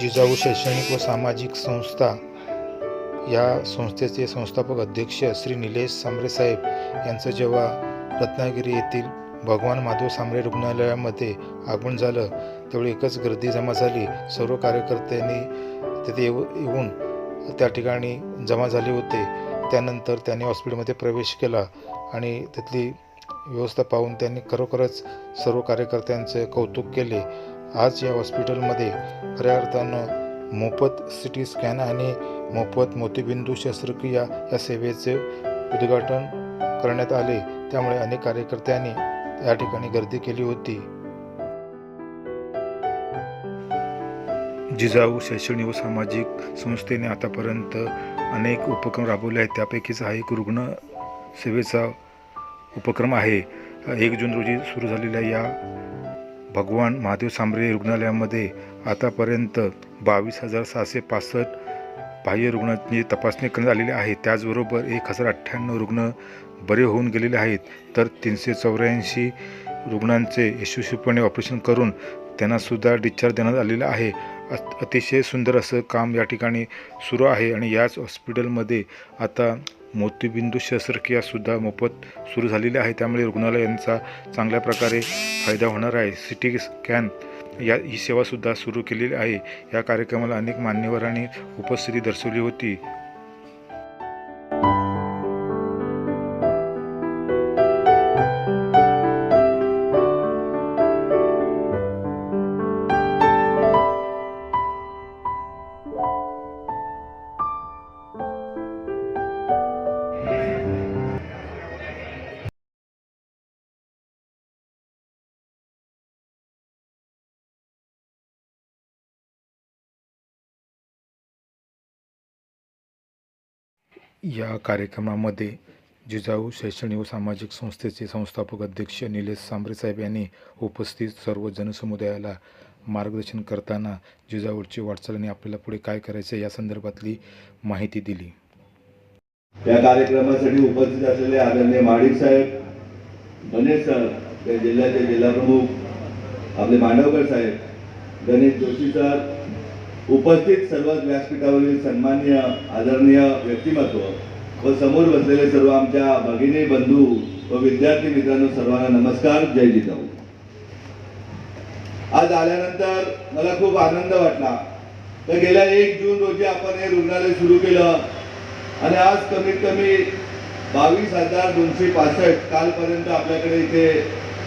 जिजाऊ शैक्षणिक व सामाजिक संस्था या संस्थेचे संस्थापक अध्यक्ष श्री निलेश सांबरे साहेब यांचं जेव्हा रत्नागिरी येथील भगवान माधव सांबरे रुग्णालयामध्ये आगमन झालं त्यावेळी एकच गर्दी जमा झाली. सर्व कार्यकर्त्यांनी तिथे येऊ येऊन त्या ठिकाणी जमा झाले होते. त्यानंतर त्यांनी हॉस्पिटलमध्ये प्रवेश केला आणि तिथली व्यवस्था पाहून त्यांनी खरोखरच सर्व कार्यकर्त्यांचे कौतुक केले. आज या हॉस्पिटलमध्ये खऱ्या अर्थानं मोफत सी टी स्कॅन आणि मोफत मोतीबिंदू शस्त्रक्रिया या सेवेचे उद्घाटन करण्यात आले. त्यामुळे अनेक कार्यकर्त्यांनी या ठिकाणी गर्दी केली होती. जिजाऊ शैक्षणिक व सामाजिक संस्थेने आतापर्यंत अनेक उपक्रम राबवले आहेत. त्यापैकीच हा एक रुग्ण सेवेचा उपक्रम आहे. एक जून रोजी सुरू झालेल्या या भगवान महादेव सांबरे रुग्णालयामध्ये आतापर्यंत बावीस हजार सहाशे पासष्ट बाह्य रुग्णांची तपासणी करण्यात आलेली आहे. त्याचबरोबर एक हजार अठ्ठ्याण्णव रुग्ण बरे होऊन गेलेले आहेत. तर तीनशे चौऱ्याऐंशी रुग्णांचे यशस्वीपणे ऑपरेशन करून त्यांनासुद्धा डिस्चार्ज देण्यात आलेला आहे. अतिशय सुंदर असं काम या ठिकाणी सुरू आहे आणि याच हॉस्पिटलमध्ये आता मोतीबिंदू शस्त्रक्रियासुद्धा मोफत सुरू झालेली आहे. त्यामुळे रुग्णालयांचा चांगल्या प्रकारे फायदा होणार आहे. सी टी स्कॅन या ही सेवासुद्धा सुरू केलेली आहे. या कार्यक्रमाला अनेक मान्यवरांनी उपस्थिती दर्शवली होती. या कार्यक्रमामध्ये जिजाऊ शैक्षणिक व सामाजिक संस्थेचे संस्थापक अध्यक्ष निलेश सांबरे साहेब यांनी उपस्थित सर्व जनसमुदायाला मार्गदर्शन करताना जिजाऊची वाटचाल आणि आपल्याला पुढे काय करायचं या संदर्भातली माहिती दिली. या कार्यक्रमासाठी उपस्थित असलेले आदरणीय माडिक साहेब गणेश सर त्या जिल्ह्याचे जिल्हाप्रमुख आपले मांडवकर साहेब गणेश जोशी सर उपस्थित सर्व व्यासपीठावरील सन्माननीय आदरणीय व्यक्तिमत्व व समोर बसलेले सर्व आमच्या भगिनी बंधू व विद्यार्थी मित्रांनो सर्वांना नमस्कार. जय जिजाऊ. आज आल्यानंतर मला खूप आनंद वाटला. तर गेल्या एक जून रोजी आपण हे रुग्णालय सुरू केलं आणि आज कमीत कमी बावीस हजार दोनशे पासष्ट कालपर्यंत आपल्याकडे इथे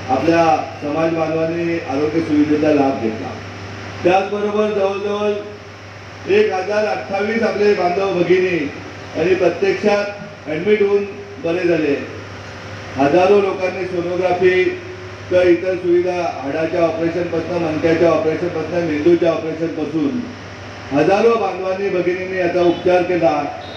आपल्या समाज बांधवांनी आरोग्य सुविधेचा लाभ घेतला. त्याचबरोबर जवळजवळ एक हजार अठ्ठावीस आपले बांधव भगिनी आणि प्रत्यक्षात ॲडमिट होऊन बरे झाले. हजारो लोकांनी सोनोग्राफी तर इतर सुविधा हाडाच्या ऑपरेशनपासून मणक्याच्या ऑपरेशनपासून मेंदूच्या ऑपरेशनपासून हजारो बांधवांनी भगिनींनी याचा उपचार केला.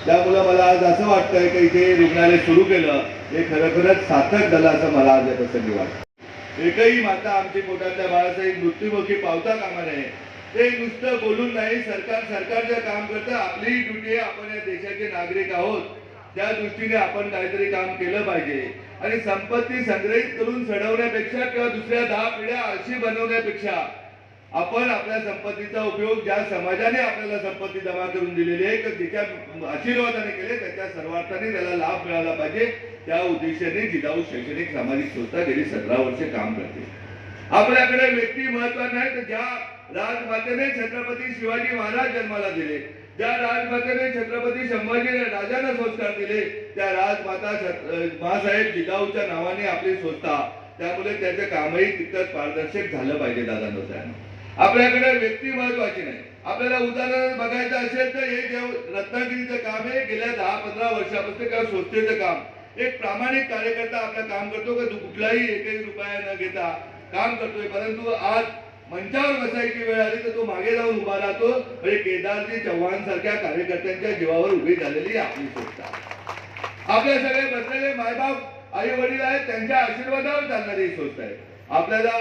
त्यामुळं मला आज असं वाटतंय की इथे रुग्णालय सुरू केलं हे खरोखरच सार्थक झालं असं मला आज या प्रसंगी वाटतं. एकही माता आमची पोटातल्या बाळासाहेब मृत्युमुखी पावता कामा नये. ते नुसतं बोलून नाही सरकार सरकारचं काम करतं आपलीही ड्युटी आहे आपण या देशाचे नागरिक आहोत. त्या दृष्टीने आपण काहीतरी काम केलं पाहिजे. आणि संपत्ती संग्रहित करून सडवण्यापेक्षा किंवा दुसऱ्या दहा पिढ्या आळशी बनवण्यापेक्षा आपण आपल्या संपत्तीचा उपयोग ज्या समाजाने आपल्याला संपत्ती जमा करून दिलेली आहे की ज्याच्या आशीर्वादाने केले त्याच्या सर्वार्थाने त्याला लाभ मिळाला पाहिजे. त्या उद्देशाने जिजाऊ शैक्षणिक सामाजिक संस्था गेली सतरा वर्षे काम करते. आपल्याकडे व्यक्ती महत्त्वाचा आहे तर ज्या राजमातेने छत्रपती शिवाजी महाराज जन्माला दिले. ज्या राजमातेने छत्रपती संभाजी राजांना संस्कार दिले त्या राजमाता बाळासाहेब महासाहेब जिजाऊच्या नावाने आपली संस्था. त्यामुळे त्याचं कामही तितकंच पारदर्शक झालं पाहिजे दादा आपल्याकडे व्यक्ती महत्वाची नाही. आपल्याला उदाहरण बघायचं असेल तर हे जे रत्नागिरीचं काम आहे गेल्या दहा पंधरा वर्षापासून किंवा संस्थेचं काम. एक प्रामाणिक कार्यकर्ता आपलं काम करतो का? कुठलाही एकही रुपया न घेता काम करतोय. परंतु आज मंचावर बसायची वेळ आली तर तो मागे जाऊन उभा राहतो. म्हणजे केदारजी चव्हाण सारख्या कार्यकर्त्यांच्या जीवावर उभी झालेली आपली संस्था आपले सगळे बसलेले मायबाप आई वडील आहेत त्यांच्या आशीर्वादावर चालणारी ही संस्था आहे. आपल्याला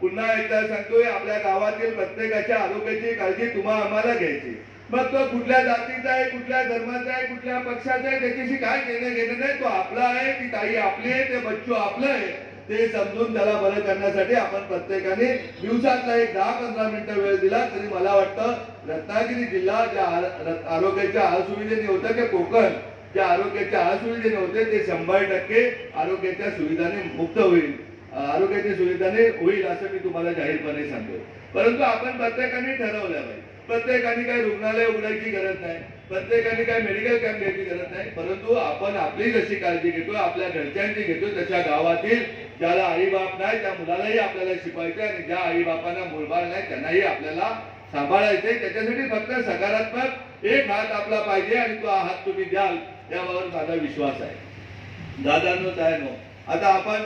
पुन्हा एकदा सांगतोय आपल्या गावातील प्रत्येकाच्या आरोग्याची काळजी तुम्हाला आम्हाला घ्यायची. मग तो कुठल्या जातीचा आहे कुठल्या धर्माचा आहे कुठल्या पक्षाचा आहे त्याच्याशी काय घेणं घेणं नाही तो आपला आहे ती ताई आपली आहे ते बच्चू आपलं आहे. ते समजून त्याला बरं करण्यासाठी आपण प्रत्येकाने दिवसातला एक दहा पंधरा मिनिटं वेळ दिला तरी मला वाटतं रत्नागिरी जिल्हा ज्या आरोग्याच्या असुविधेने होतं की कोकण ज्या आरोग्याच्या असुविधेने होते ते शंभर टक्के आरोग्याच्या सुविधाने मुक्त होईल. आरोग्याच्या सुविधाने होईल असं मी तुम्हाला जाहीरपणे सांगतो परंतु आपण प्रत्येकाने ठरवलं पाहिजे प्रत्येकाने काही रुग्णालय उघडायची गरज नाही. प्रत्येकाने काही मेडिकल कॅम्प घ्यायची गरज नाही परंतु आपण आपली जशी काळजी घेतो आपल्या घरच्यांची घेतो तशा गावातील ज्याला आईबाप नाही त्या मुलालाही आपल्याला शिकवायचं आणि ज्या आईबापांना मुलबाळ नाही त्यांनाही आपल्याला सांभाळायचंय. त्याच्यासाठी फक्त सकारात्मक एक हात आपला पाहिजे आणि तो हात तुम्ही द्याल यावर माझा विश्वास आहे. दादांनो तायनो आता आपण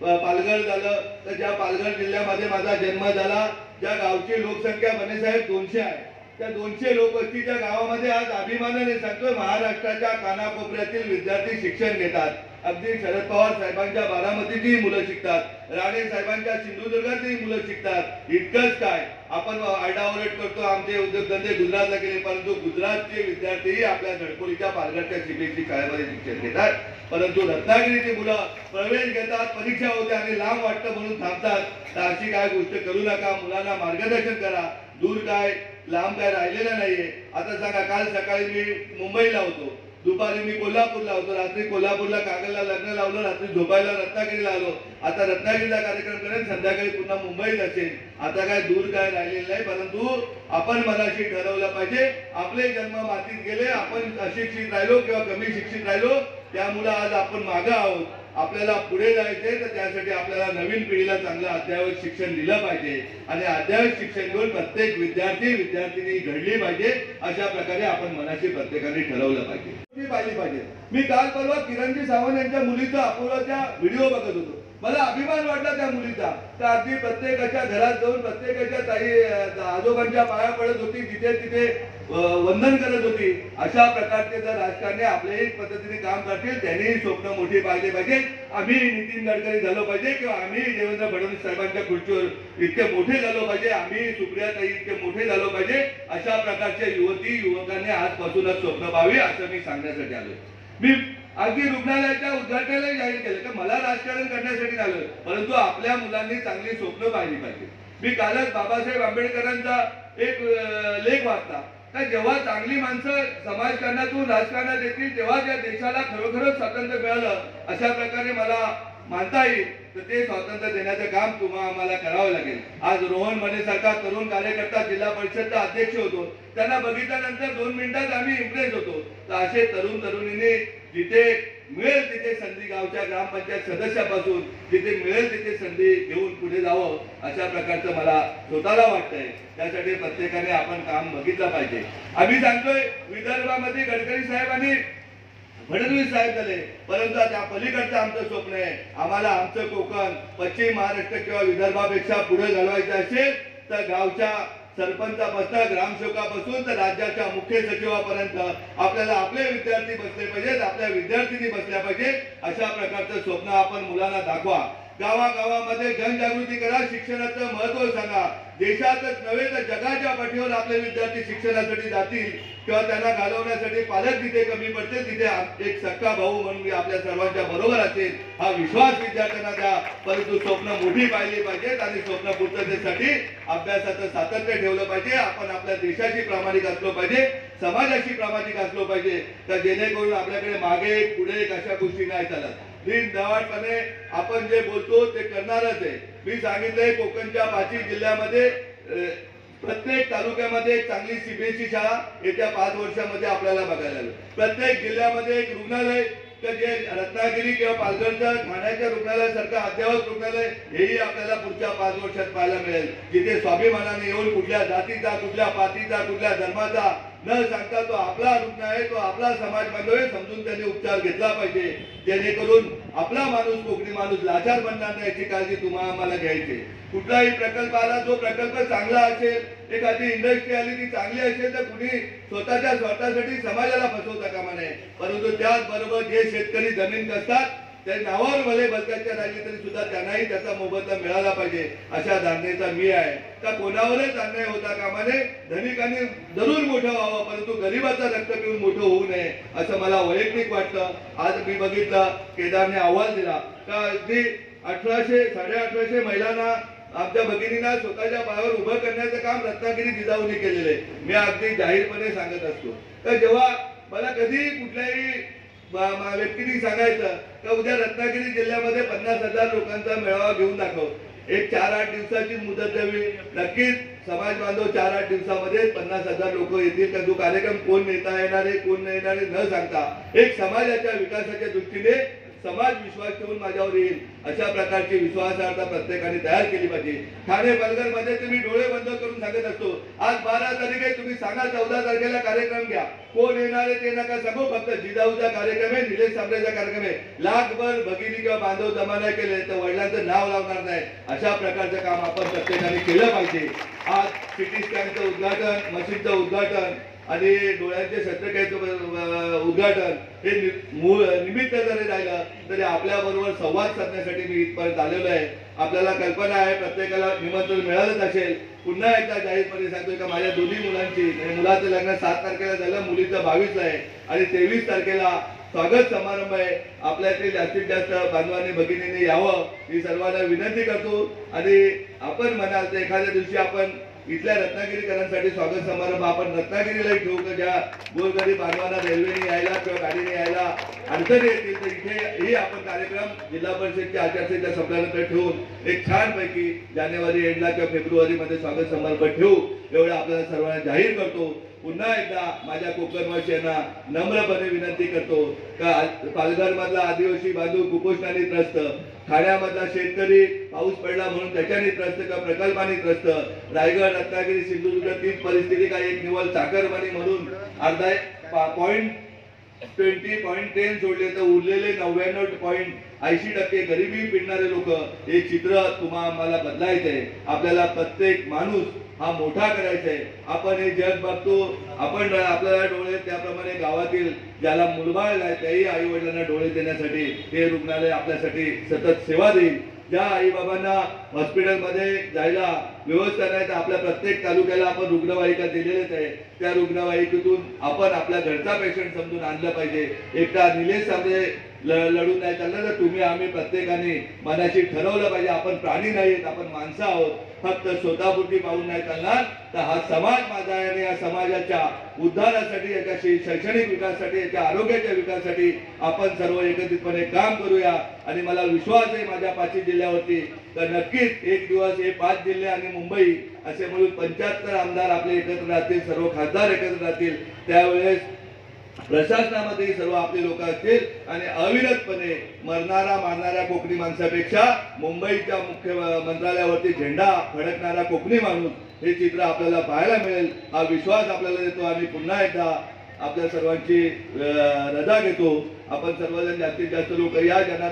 पालघर झालं तर ज्या पालघर जिल्ह्यामध्ये माझा जन्म झाला ज्या गावची लोकसंख्या साहेब दोनशे आहे. त्या दोनशे लोकवस्तीच्या गावामध्ये आज अभिमानाने सांगतोय महाराष्ट्राच्या कानाकोपऱ्यातील विद्यार्थी शिक्षण घेतात. अगदी शरद पवार साहेबांच्या बारामतीची मुलं शिकतात. राणे साहेबांच्या सिंधुदुर्गातही मुलं शिकतात. इतकंच काय? आपण आरडाओरड करतो आमचे उद्योगधंदे गुजरातला गेले परंतु गुजरातचे विद्यार्थीही आपल्या धडकोलीच्या पालघरच्या सीबीएसई शाळेमध्ये शिक्षण घेतात. परंतु रत्नागिरीची मुलं प्रवेश घेतात परीक्षा होते आणि लांब वाटतं म्हणून थांबतात. तर अशी काय गोष्ट करू नका मुलांना मार्गदर्शन करा. दूर काय? लांब काय राहिलेला नाहीये. आता सांगा काल सकाळी मी मुंबईला होतो. दुपारी मी कोल्हापूरला होतो. रात्री कोल्हापूरला कागलला लग्न लावलं रात्री झोपायला रत्नागिरीला आलो. आता रत्नागिरीला कार्यक्रम करेन संध्याकाळी पुन्हा मुंबईत असेल आता काय दूर काय राहिलेलं नाही परंतु आपण मनाशी ठरवलं पाहिजे. आपले जन्म मातीत गेले आपण अशिक्षित राहिलो किंवा कमी शिक्षित राहिलो त्यामुळे आज आपण मागं आहोत. आपल्याला पुढे जायचंय तर त्यासाठी आपल्याला नवीन पिढीला चांगलं अध्यावत शिक्षण दिलं पाहिजे. आणि अध्यावत शिक्षण घेऊन प्रत्येक विद्यार्थी विद्यार्थिनी घडली पाहिजे अशा प्रकारे आपण मनाशी प्रत्येकाने ठरवलं पाहिजे. पाहिली पाहिजे. मी काल परवा किरणजी सावंत यांच्या मुलीचा अपोलोच्या व्हिडिओ बघत होतो. मला अभिमान वाटला त्या मुलीचा. तर अगदी प्रत्येकाच्या घरात जाऊन प्रत्येकाच्या ताई आजोबांच्या पाया पडत होती तिथे तिथे वंदन करत होती. अशा प्रकारचे जर राजकारणी आपल्याही पद्धतीने काम करतील त्यांनीही स्वप्न मोठी पाहिजे पाहिजे. आम्ही नितीन गडकरी झालो पाहिजे किंवा आम्ही देवेंद्र फडणवीस साहेबांच्या खुर्चीवर इतके मोठे झालो पाहिजे. आम्ही सुप्रिया ताई इतके मोठे झालो पाहिजे. अशा प्रकारच्या युवती युवकांनी आजपासूनच स्वप्न पाहावी असं मी सांगण्यासाठी आलो मी अगदी रुग्णालयाच्या उद्घाटनालाही जाहीर केलं. मला राजकारण करण्यासाठी झालं परंतु आपल्या मुलांनी चांगली स्वप्न पाहिली पाहिजे. मी कालच बाबासाहेब आंबेडकरांचा एक लेख वाचला. तर जेव्हा चांगली माणसं समाजकारणातून राजकारणात येतील तेव्हा त्या देशाला खरोखरच स्वातंत्र्य मिळालं अशा प्रकारे मला मानता येईल. तर ते स्वातंत्र्य देण्याचं काम तुम्हाला आम्हाला करावं लागेल. आज रोहन मने सारखा तरुण कार्यकर्ता जिल्हा परिषदचा अध्यक्ष होतो. त्यांना बघितल्यानंतर दोन मिनिटात आम्ही इम्प्रेस होतो. तर असे तरुण तरुणींनी जिथे मिळेल तिथे संधी गावच्या ग्रामपंचायत सदस्यापासून. जिथे मिळेल तिथे संधी घेऊन पुढे जावं अशा प्रकारचं मला स्वतःला वाटतंय. त्यासाठी प्रत्येकाने आपण काम बघितलं पाहिजे. आम्ही सांगतोय विदर्भामध्ये गडकरी साहेबांनी फडणवीस साहेब झाले. परंतु त्या पलीकडचं आमचं स्वप्न आहे. आम्हाला आमचं कोकण पश्चिम महाराष्ट्र किंवा विदर्भापेक्षा पुढे घालवायचं असेल तर गावच्या सरपंचापासून ग्रामसेवकापासून तर राज्याच्या मुख्य सचिवापर्यंत आपल्याला आपले विद्यार्थी बसले पाहिजेत आपल्या विद्यार्थिनी बसल्या पाहिजेत अशा प्रकारचं स्वप्न आपण मुलांना दाखवा. गावागावामध्ये जनजागृती करा शिक्षणाचं महत्त्व सांगा. देशातच नव्हे तर जगाच्या पाठीवर आपले विद्यार्थी शिक्षणासाठी जातील किंवा त्यांना घालवण्यासाठी पालक जिथे कमी पडतील तिथे एक सक्का भाऊ म्हणून मी आपल्या सर्वांच्या बरोबर असेल. हा विश्वास विद्यार्थ्यांना द्या. परंतु स्वप्न मोठी पाहिली पाहिजेत आणि स्वप्न पूर्ततेसाठी अभ्यासाचं सातत्य ठेवलं पाहिजे. आपण आपल्या देशाशी प्रामाणिक असलो पाहिजे समाजाशी प्रामाणिक असलो पाहिजे तर जेणेकरून आपल्याकडे मागे पुढे एक अशा गोष्टी नाही चालत. दिन दवाडपणे आपण जे बोलतो ते करणारच आहे. मी सांगितलंय कोकणच्या पाचवी जिल्ह्यामध्ये प्रत्येक तालुक्यामध्ये चांगली सीबीएसई शाळा येत्या पाच वर्षामध्ये आपल्याला बघायला मिळेल. प्रत्येक जिल्ह्यामध्ये एक रुग्णालय तर जे रत्नागिरी किंवा पालघरच्या ठाण्याच्या रुग्णालयासारखं अद्यावत रुग्णालय हेही आपल्याला पुढच्या पाच वर्षात पाहायला मिळेल. जिथे स्वाभिमानाने येऊन कुठल्या जातीचा कुठल्या पातीचा कुठल्या धर्माचा न सांगता तो आपला रुग्ण आहे तो आपला समाज बांधव आहे समजून त्याने उपचार घेतला पाहिजे. जेणेकरून आपला माणूस कोकणी माणूस लाचार बनणार नाही याची काळजी तुम्हाला आम्हाला घ्यायची. कुठलाही प्रकल्प आला जो प्रकल्प चांगला असेल एखादी इंडस्ट्री आली ती चांगली असेल तर कुणी स्वतःच्या स्वार्थासाठी समाजाला फसवता कामा नये. परंतु त्याचबरोबर जे शेतकरी जमीन कसतात त्या नावावर भले बलकाच्या राहिले तरी सुद्धा त्यांनाही त्याचा मोबदला मिळाला पाहिजे अशा धारणेचा मी आहे. त्या कोणावरच अन्याय होता कामाने? धनिकांनी जरूर मोठं व्हावं परंतु गरीबाचा रक्त पिऊन मोठं होऊ नये असं मला वैयक्तिक वाटतं. आज मी बघितलं केदारने अहवाल दिला. का अगदी अठराशे साडे अठराशे महिलांना आमच्या भगिनींना स्वतःच्या पायावर उभं करण्याचं काम रत्नागिरी जिजाऊने केलेलं आहे. मी अगदी जाहीरपणे सांगत असतो. तर जेव्हा मला कधी कुठल्याही व्यक्तीने सांगायचं का उद्या रत्नागिरी जिल्ह्यामध्ये पन्नास हजार लोकांचा मेळावा घेऊन दाखव. एक चार आठ दिवसाची मुदत द्यावी. नक्कीच समाज बांधव चार आठ दिवसामध्ये पन्नास हजार लोक येतील. का जो कार्यक्रम कोण नेता येणार आहे कोण नाही येणार आहे न सांगता. एक समाजाच्या विकासाच्या दृष्टीने समाज विश्वास ठेवून माझ्यावर येईल. अशा प्रकारची विश्वासार्हता प्रत्येकाने तयार केली पाहिजे. ठाणे पालघरमध्ये तुम्ही डोळे बंद करून सांगत असतो. आज बारा तारीख आहे तुम्ही सांगा चौदा तारखेला कार्यक्रम घ्या. कोण येणार आहे ते नका सांगू. फक्त जिजाऊचा कार्यक्रम आहे निलेश साबरेचा कार्यक्रम आहे. लाखभर भगिनी किंवा बांधव जमा नाही केले तर वडिलांचं नाव लावणार नाही. अशा प्रकारचं काम आपण प्रत्येकाने केलं पाहिजे. आज सिटी स्कॅनचं उद्घाटन मशीनचं उद्घाटन आणि डोळ्यांचे शस्त्रक्रियेचं उद्घाटन हे नि- मूळ निमित्त जरी राहिलं तरी आपल्या बरोबर संवाद साधण्यासाठी मी इथपर्यंत आलेलो आहे. आपल्याला कल्पना आहे प्रत्येकाला निमंत्रण मिळालंच असेल. पुन्हा एकदा जाहीरपणे सांगतोय का माझ्या दोन्ही मुलांची म्हणजे मुलाचं लग्न सात तारखेला झालं मुलीचं बावीस आहे. आणि तेवीस तारखेला स्वागत समारंभ आहे. आपल्यातील जास्तीत जास्त बांधवांनी भगिनीने यावं. ही सर्वांना विनंती करतो. आणि आपण म्हणाल तर एखाद्या दिवशी आपण इथल्या रत्नागिरीकरांसाठी स्वागत समारंभ. आपण रत्नागिरीला ठेवू का? ज्या गोरगरीब बांधवांना रेल्वेने यायला किंवा गाडीने यायला अडचणी येतील तर इथे हे आपण कार्यक्रम जिल्हा परिषदच्या आचारसंहिता संपल्यानंतर ठेवून एक छानपैकी जानेवारी एंडला किंवा फेब्रुवारीमध्ये स्वागत समारंभ ठेवू. एवढं आपल्याला सर्वांना जाहीर करतो. पुन्हा एकदा माझ्या कोकणवासियांना नम्रपणे विनंती करतो का पालघरमधला आदिवासी बांधू कुपोषणाने त्रस्त? ठाण्यामधला शेतकरी पाऊस पडला म्हणून त्याच्याने त्रस्त का प्रकल्पाने त्रस्त? रायगड रत्नागिरी सिंधुदुर्ग तीच परिस्थिती का एक निवल साखरवाणी म्हणून अर्धा पॉईंट ट्वेंटी पॉईंट टेन सोडले तर उरलेले नव्याण्णव पॉईंट ऐंशी टक्के गरिबी पिडणारे लोक हे चित्र तुम्हा आम्हाला बदलायचं आपल्याला प्रत्येक माणूस हा मोठा करायचा आहे. आपण हे जग बघतो आपण आपल्याला डोळे त्याप्रमाणे गावातील ज्याला मुलबाळ आहे त्याही आई वडिलांना डोळे देण्यासाठी हे रुग्णालय आपल्यासाठी सतत सेवा देईल. ज्या आई बाबांना हॉस्पिटलमध्ये जायला व्यवस्था नाही तर आपल्या प्रत्येक तालुक्याला आपण रुग्णवाहिका दिलेलेच आहे. त्या रुग्णवाहिकेतून आपण आपल्या घरचा पेशंट समजून आणलं पाहिजे. एकटा निलेश सामने ल- लढून नाही चाललं तर तुम्ही आम्ही प्रत्येकाने मनाशी ठरवलं पाहिजे. आपण प्राणी नाहीत आपण माणसं आहोत. फक्त स्वतःपुरती पाहून नाही चालणार. तर हा समाज माझा आहे आणि या समाजाच्या उद्धारासाठी याच्या शैक्षणिक विकासासाठी याच्या आरोग्याच्या विकासासाठी आपण सर्व एकत्रितपणे काम करूया. आणि मला विश्वास आहे माझ्या पाचवी जिल्ह्यावरती. तर नक्कीच एक दिवस हे पाच जिल्हे आणि मुंबई असे म्हणून पंच्याहत्तर आमदार आपले एकत्र राहतील सर्व खासदार एकत्र राहतील. त्यावेळेस प्रशासनामध्ये सर्व आपले लोक असतील आणि अविरतपणे मरणारा मारणाऱ्या कोकणी माणसापेक्षा मुंबईच्या मुख्य मंत्रालयावरती झेंडा फडकणारा कोकणी माणूस हे चित्र आपल्याला पाहायला मिळेल. हा विश्वास आपल्याला देतो. आणि पुन्हा एकदा आपल्या सर्वांची रजा घेतो. आपण सर्वजण जास्तीत जास्त लोक या ज्यांना